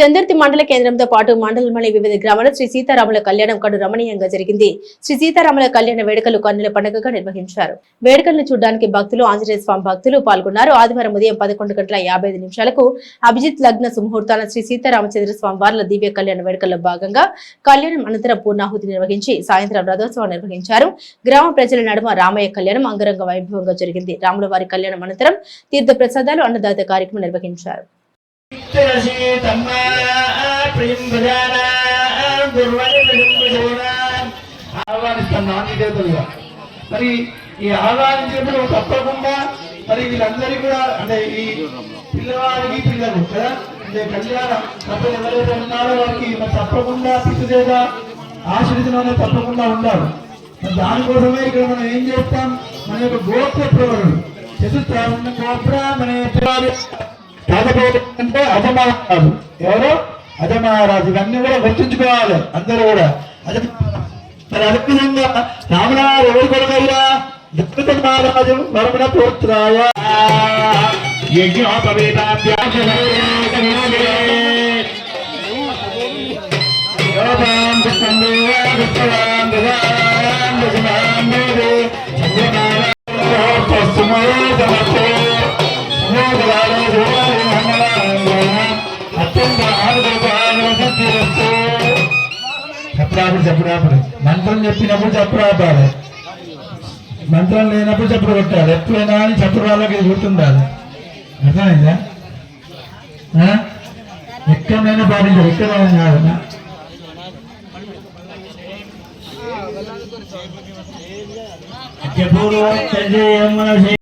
చందుర్తి మండల కేంద్రంతో పాటు మండలంలోని వివిధ గ్రామాల్లో శ్రీ సీతారాముల కళ్యాణం కడు రమణీయంగా జరిగింది. శ్రీ సీతారాముల కళ్యాణ వేడుకలు కన్నుల పండుగగా నిర్వహించారు. వేడుకలను చూడడానికి భక్తులు ఆంజనేయ స్వామి భక్తులు పాల్గొన్నారు. ఆదివారం ఉదయం పదకొండు గంటల యాభై నిమిషాలకు అభిజిత్ లగ్న సుముహూర్తాన శ్రీ సీతారామచంద్ర స్వామి వార్ల దివ్య కళ్యాణ వేడుకల్లో భాగంగా కళ్యాణం అనంతరం పూర్ణాహుతి నిర్వహించి సాయంత్రం రథోత్సవం నిర్వహించారు. గ్రామ ప్రజల నడుమ రామయ్య కళ్యాణం అంగరంగ వైభవంగా జరిగింది. రాముల వారి కళ్యాణం అనంతరం తీర్థ ప్రసాదాలు అన్నదాత కార్యక్రమం నిర్వహించారు. ఆహ్వానిస్తాం నాణ్యతలుగా మరి ఈ ఆహ్వానించినప్పుడు తప్పకుండా మరి వీళ్ళందరికీ కూడా అంటే ఈ పిల్లవాడికి పిల్లలు కదా? అంటే కళ్యాణం తప్పని ఎవరైతే ఉన్నారో వారికి మరి తప్పకుండా పితృదేవ ఆశ్రితంలోనే తప్పకుండా ఉండాలి. దానికోసమే ఇక్కడ మనం ఏం చేస్తాం? మన యొక్క గోత్ర ప్రవరుడు చతుర్థ గోత్ర గోబ్రాహ్మణే కాకపోతే అంటే అజమహారాజు ఎవరు అజమహారాజు ఇవన్నీ కూడా గుర్తుంచుకోవాలి అందరూ కూడా అజ మరి అదేవిధంగా రామనాథ్ ఎవరు కొడుకయ్యా దత్తత మహారాజు వరమణ పోత్రాయ అత్యంత చెప్పరాపుడు చెప్పరాపుడు. మంత్రం చెప్పినప్పుడు చెప్పరాపాలి. మంత్రం లేనప్పుడు చెప్పుడు కొట్టాలి. ఎప్పుడైనా అని చెప్పుడు వాళ్ళకి గుర్తుండాలి. అర్థమైందా? ఎక్కడైనా పాటించాలి. ఎక్కడైనా కాదన్నా చెప్పు